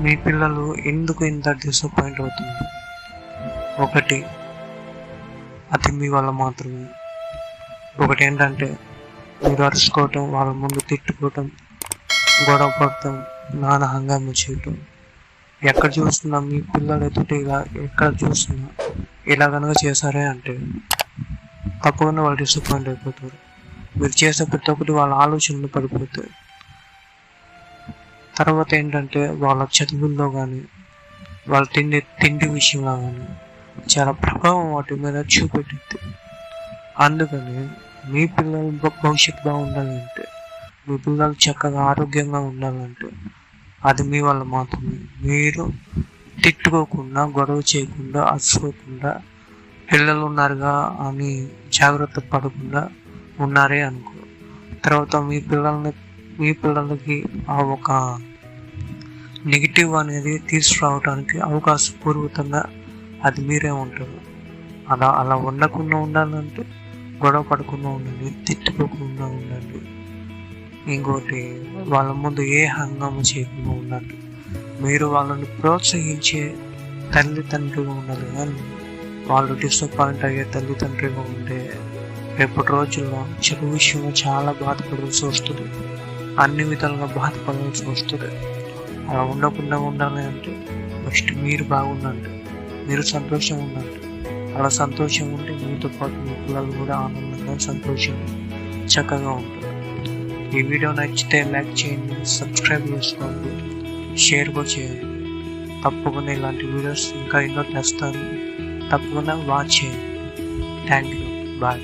మీ పిల్లలు ఎందుకు ఇంత డిసప్పాయింట్ అవుతుంది ఒకటి అది మీ వల్ల మాత్రమే. ఒకటి ఏంటంటే మీరు అరుచుకోవటం వాళ్ళ ముందు తిట్టుకోవటం గొడవ పడటం నాన్న హంగామా చేయటం. ఎక్కడ చూస్తున్నా మీ పిల్లలు ఎదుటిగా ఎక్కడ చూస్తున్నా ఇలా కనుక చేశారే అంటే తప్పకుండా వాళ్ళు డిసప్పాయింట్ అయిపోతారు. మీరు చేసే ప్రతి ఒక్కటి వాళ్ళ ఆలోచనలు పడిపోతాయి. తర్వాత ఏంటంటే వాళ్ళ చదువుల్లో కానీ వాళ్ళ తిండి తిండి విషయంలో కానీ చాలా ప్రభావం వాటి మీద చూపెట్టింది. అందుకని మీ పిల్లలు భవిష్యత్తు బాగుండాలంటే మీ పిల్లలు చక్కగా ఆరోగ్యంగా ఉండాలంటే అది మీ వల్ల మాత్రమే. మీరు తిట్టుకోకుండా గొడవ చేయకుండా అసుకోకుండా పిల్లలు ఉన్నారుగా అని జాగ్రత్త పడకుండా ఉన్నారే అనుకో. తర్వాత మీ పిల్లల్ని మీ పిల్లలకి ఆ ఒక నెగిటివ్ అనేది తీసుకురావడానికి అవకాశపూర్వకంగా అది మీరే ఉంటారు. అలా అలా ఉండకుండా ఉండాలంటే గొడవ పడకుండా ఉండండి తిట్టుకోకుండా ఉండండి. ఇంకోటి వాళ్ళ ముందు ఏ హంగామా చేయకుండా ఉండండి. మీరు వాళ్ళని ప్రోత్సహించే తల్లిదండ్రులు ఉండాలి కానీ వాళ్ళు డిసప్పాయింట్ అయ్యే తల్లిదండ్రులుగా ఉంటే రేపటి రోజుల్లో చదువు విషయంలో చాలా బాధపడాల్సి వస్తుంది. అన్ని విధాలుగా బాధపడాల్సి వస్తుంది అలా ఉండకుండా ఉండాలి అంటే ఫస్ట్ మీరు బాగుండండి. మీరు సంతోషంగా ఉండండి. అలా సంతోషంగా ఉంటే మీతో పాటు మీ పిల్లలు కూడా ఆనందంగా సంతోషంగా చక్కగా ఉంటుంది ఈ వీడియో నచ్చితే లైక్ చేయండి సబ్స్క్రైబ్ చేసుకోండి షేర్ కూడా చేయండి. తప్పకుండా ఇలాంటి వీడియోస్ ఇంకా ఎన్నో తెస్తాను. తప్పకుండా వాచ్ చేయండి. Thank you. బాయ్.